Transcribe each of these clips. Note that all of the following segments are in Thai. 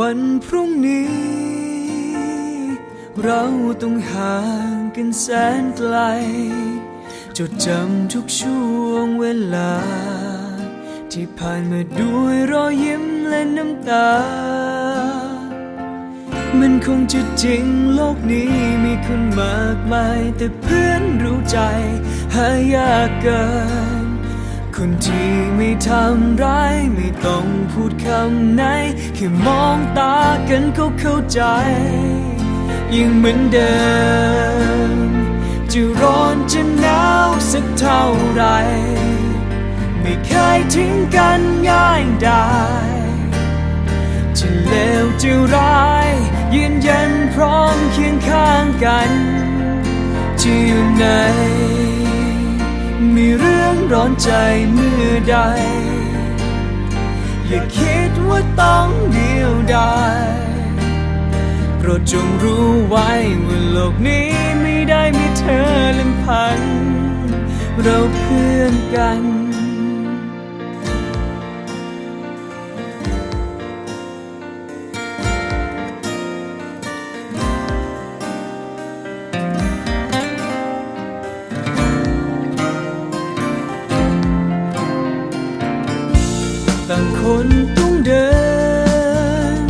วันพรุ่งนี้ เราต้องห่างกันแสนไกล จดจำทุกช่วงเวลา ที่ผ่านมาด้วยรอยยิ้มและน้ำตา มันคงจะจริงโลกนี้มีคนมากมาย แต่เพื่อนรู้ใจหายากเกิน คนที่ไม่ทำร้ายไม่ต้องพูดคำไหน แค่มองตากันก็เข้าใจ ยังเหมือนเดิม จะร้อนจะหนาวสักเท่าไร ไม่เคยทิ้งกันง่ายได้ จะเลวจะร้ายยืนยันพร้อมเคียงข้างกัน จะอยู่ไหน ร้อนใจเมื่อใด อย่าคิดว่าต้องเดียวดายโปรดจงรู้ไว้ว่าโลกนี้ไม่ได้มีเธอลำพัน เราเพื่อนกันางคนต้องเดิน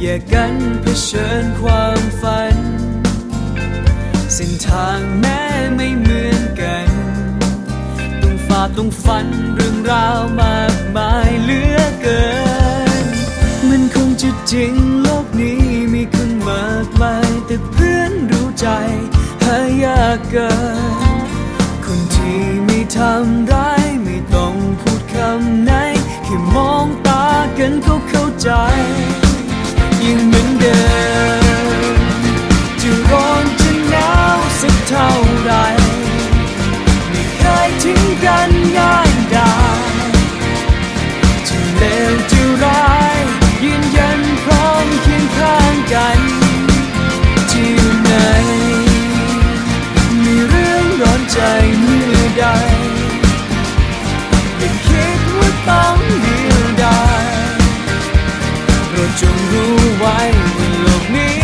แยกกันเผชิญความฝัน เส้นทางแม้ไม่เหมือนกัน ต้องฝ่าต้องฟันเรื่องราวมากมายเหลือเกิน มันคงจะจริงโลกนี้มีคนมากมายแต่เพื่อนรู้ใจหายากเกิน คนที่ไม่ทำร้ายไม่ต้องพูดคำไหนแค่มอง กันก็เข้าใจยังเหมือนเดิมจะร้อนจะหนาวสักเท่าไร ไม่เคยทิ้งกันง่ายดายจะเลวจะร้ายยืนยันพร้อมเคียงข้างกันที่อยู่ไหนมีเรื่องร้อนใจเมื่อใด จงรู้ไว้ว่าโลกนี้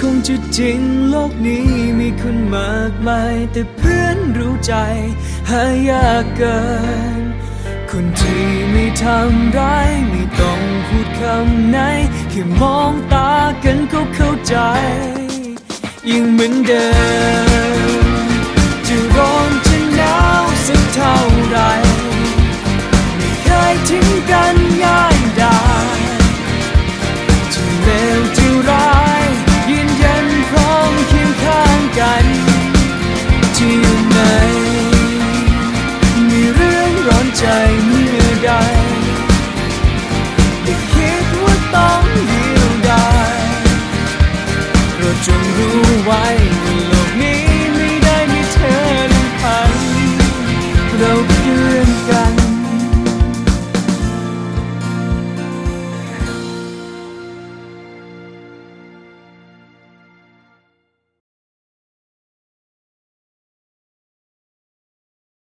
คงจะจริงโลกนี้มีคนมากมาย แต่เพื่อนรู้ใจ หายากเกิน คนที่ไม่ทำร้ายไม่ต้องพูดคำไหน แค่มองตากันก็เข้าใจ ยังเหมือนเดิม ไว้